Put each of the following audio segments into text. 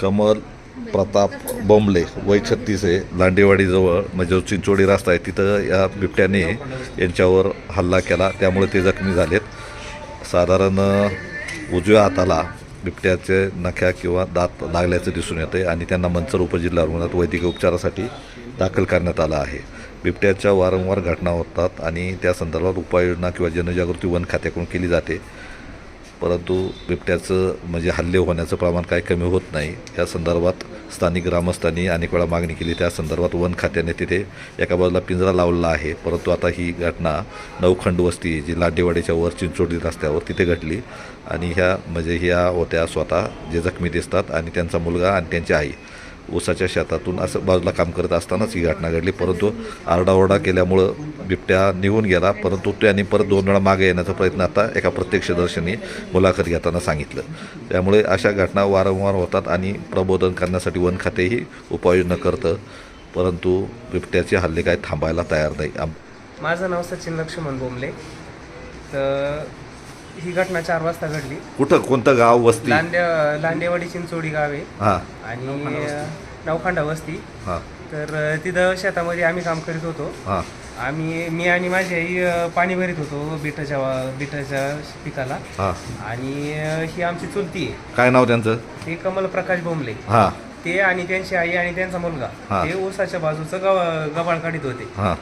कमल प्रताप बोंबले वय छत्तीस आहे. लांडेवाडीजवळ म्हणजे जो चिंचोडी रस्ता आहे तिथं या बिबट्याने यांच्यावर हल्ला केला. त्यामुळे ते जखमी झालेत. साधारण उजव्या हाताला बिबट्याचे नख्या किंवा दात लागल्याचं दिसून येतं आणि त्यांना मंचर उपजिल्हा रुग्णालयात वैद्यकीय उपचारासाठी दाखल करण्यात आलं आहे. बिबट्याच्या वारंवार घटना होतात आणि त्या संदर्भात उपाययोजना किंवा जनजागृती वन खात्याकडून केली जाते. परंतु बिबट्याचं म्हणजे हल्ले होण्याचं प्रमाण काय कमी होत नाही. या संदर्भात स्थानिक ग्रामस्थांनी अनेक वेळा मागणी केली. त्या संदर्भात वन खात्याने तिथे एका बाजूला पिंजरा लावलेला आहे. परंतु आता ही घटना नवखंड वस्ती जी लाडेवाडीच्या वर चिंचोडी रस्त्यावर तिथे घडली आणि ह्या म्हणजे ह्या होत्या स्वतः जे जखमी दिसतात आणि त्यांचा मुलगा आणि त्यांची आई ऊसाच्या शेतातून असं बाजूला काम करत असतानाच ही घटना घडली. परंतु आरडाओरडा केल्यामुळं बिबट्या निघून गेला परंतु त्यांनी परत दोन वेळा मागे येण्याचा प्रयत्न आता एका प्रत्यक्षदर्शनी मुलाखत घेताना सांगितलं. त्यामुळे अशा घटना वारंवार होतात आणि प्रबोधन करण्यासाठी वन खातेही उपाययोजना करतं परंतु बिबट्याचे हल्ले काही थांबायला तयार नाही. आम माझं नाव सचिन लक्ष्मण बोंबले तर ही घटना चार वाजता घडली. कुठं कोणतं गाव वस्ती? लांडे लांडेवाडी चिंचोडी गाव आहे. हां. आणि नवखांडा वस्ती. हां. तर तिथं शेतामध्ये आम्ही काम करीत होतो. हां. आम्ही मी आणि माझी आई अ, पाणी भरीत होतो बिटाच्या वा- बिटाच्या पिकाला. हां. आणि अ, ही आमची चुलती आहे. काय नाव त्यांचं? ते कमल प्रकाश बोंबले हां. ते आणि त्यांची आई आणि त्यांचा मुलगा. हा. ते ऊसाच्या बाजूचं गव गबाळ काढीत होते. हां.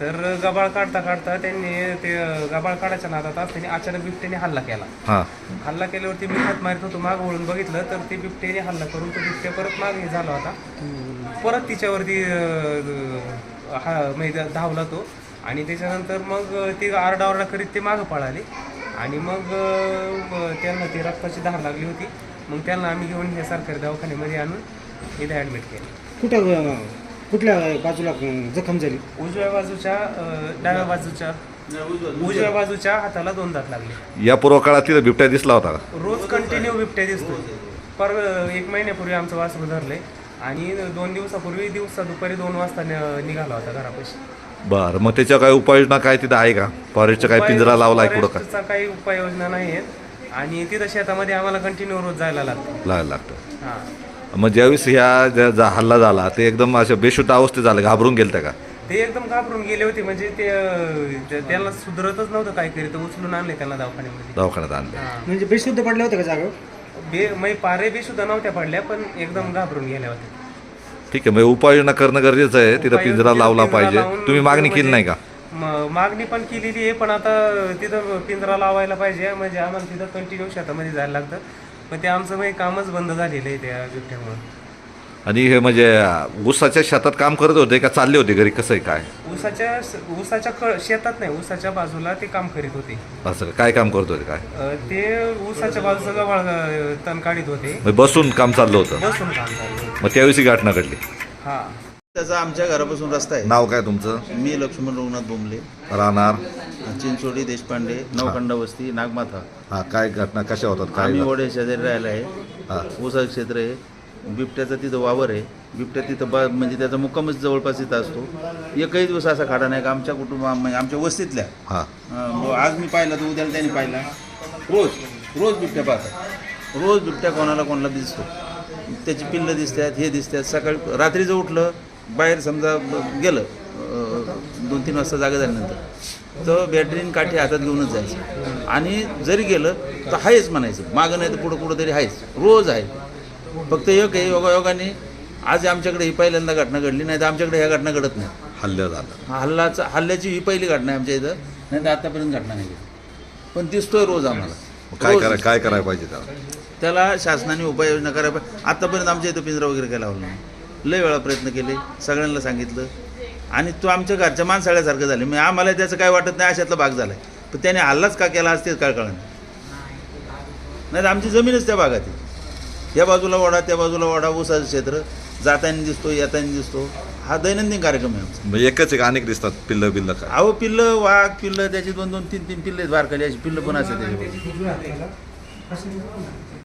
तर गबाळ काढता काढता त्यांनी ते गबाळ काढायच्या नादात असताना अचानक बिबट्याने हल्ला केला. हां. हल्ला केल्यावरती मी हात मारित होतो माग वळून बघितलं तर ते बिबट्याने हल्ला करून तो बिबट्या परत मागे झाला होता. परत तिच्यावरती अं, हा म्हणजे धावला तो आणि त्याच्यानंतर मग ते आरडाओरडा करीत ते मागं पळाले आणि मग अं, त्यांना ती रक्ताची धार लागली होती. मग त्यांना आम्ही घेऊन हे सरकारी दवाखान्यामध्ये आणून इथे ॲडमिट केलं. कुठं कुठल्या बाजूला जखम झाली? उजव्या बाजूच्या अं, डाव्या बाजूच्या उजव्या बाजूच्या हाताला दोन दात लागले. या पूर्व काळात तिथं बिबट्या दिसला होता का? रोज कंटिन्यू बिबट्या दिसतो पर एक महिन्यापूर्वी आमचं वासरू धरलंय आणि दोन दिवसापूर्वी दिवसा दुपारी दोन वाजता नि- निघाला होता घरापाशी. बरं मग त्याच्या काय उपाययोजना काय तिथं आहे का? फॉरेस्टचा काय पिंजरा लावलाय कुठं काय फॉरेस्टचा काही उपाययोजना नाही आहेत आणि तिथं शेतामध्ये आम्हाला कंटिन्यू रोज जायला लागतं. लावायला लागतं. हां. मग ज्यावेळेस ह्या ज्या जा हल्ला झाला ते एकदम अशा बेशुद्ध अवस्थेत झालं घाबरून गेलं त्या का? ते एकदम घाबरून गेले होते म्हणजे ते अं, त्यांना सुधरतच नव्हतं काय करीत उचलून आणले त्यांना दवाखान्यामध्ये. दवाखान्यात आणलं. म्हणजे बेशुद्ध पडल्या होत्या का जागा? बे मै पारे बी सुद्धा नव्हत्या पडल्या पण एकदम घाबरून गेल्या होत्या. ठीक आहे मग उपाययोजना करणं गरजेचं आहे तिथं पिंजरा लावला पिंजरा पाहिजे. लावून तुम्ही मागणी केली म्हणजे नाही का? म- मागणी पण केलेली आहे पण आता तिथं पिंजरा लावायला पाहिजे म्हणजे आम्हाला तिथं कंटिन्यू शेतामध्ये जायला लागतं. पण ते आमचं म्हणजे कामच बंद झालेलं आहे त्या बिबट्यामुळे. आणि हे म्हणजे ऊसाच्या शेतात काम करत होते का चालले होते घरी? कसं आहे काय? ऊसाच्या ऊसाच्या क शेतात नाही ऊसाच्या बाजूला ते काम करीत होते. असं? काय काम करत होते काय? अ, ते ऊसाच्या बाजूचं गव्हाळ अ, तण काढीत होते. मग बसून काम चाललं होतं. बसून काम चालू होतं. मग त्यावेळेस ही घटना घडली. हा. त्याचा आमच्या घरापासून रस्ता आहे. नाव काय तुमचं? मी लक्ष्मण रघुनाथ बोंबले. राहणार? चिंचोडी देशपांडे नवखंड वस्ती नागमाथा. हा काय घटना कशा होतात काय आम्ही ओढे शेजारी राहायला आहे. हा. ऊसा क्षेत्र आहे. बिबट्याचा तिथं वावर आहे. बिबट्या तिथं बा म्हणजे त्याचा मुक्कामच जवळपास इथं असतो. एकही दिवस असा खाडा नाही का आमच्या कुटुंबा म्हणजे आमच्या वस्तीतल्या. हा. अं, आज मी पाहिला तर उद्याला त्याने पाहिला. रोज रोज बिबट्या पाहतात. रोज बिबट्या कोणाला कोणाला दिसतो. त्याची पिल्लं दिसतात हे दिसतात. सकाळी रात्रीचं उठलं बाहेर समजा गेलं दोन तीन वाजता जागा झाल्यानंतर तर बॅटरीन काठी हातात घेऊनच जायचं. आणि जरी गेलं तर आहेच म्हणायचं. मागं नाही तर पुढं कुठं तरी आहेच रोज आहे. फक्त एक आहे योगायोगाने आज आमच्याकडे ही पहिल्यांदा घटना घडली नाही तर आमच्याकडे ह्या घटना घडत नाही. हल्ला झाला. हा हल्लाचा हल्ल्याची ही पहिली घटना आहे आमच्या इथं नाही तर आतापर्यंत घटना नाही घडली. पण दिसतोय रोज आम्हाला. काय करा. काय करायला पाहिजे त्याला? त्याला शासनाने उपाययोजना करायला पाहिजे. आतापर्यंत आमच्या इथं पिंजरा वगैरे काय लावला नाही. लय वेळा प्रयत्न केले सगळ्यांना सांगितलं. आणि तो आमच्या घरच्या माणसाळ्यासारखं झाले. म्हणजे आम्हाला त्याचं काय वाटत नाही अशातला भाग झाला पण त्याने हल्लाच का केला असतेच काय कळलं नाही तर आमची जमीनच त्या भागात आहे या बाजूला वाडा त्या बाजूला वाडा ऊसाचं क्षेत्र. जाताना दिसतो येताना दिसतो. हा दैनंदिन कार्यक्रम आहे आमचा. मग एकच एक अनेक दिसतात पिल्लं बिल्लं काय अहो पिल्लं वाघ पिल्लं त्याची दोन दोन तीन तीन पिल्ले आहेत बारकाली अशी पिल्लं पण असते त्याच्यामध्ये.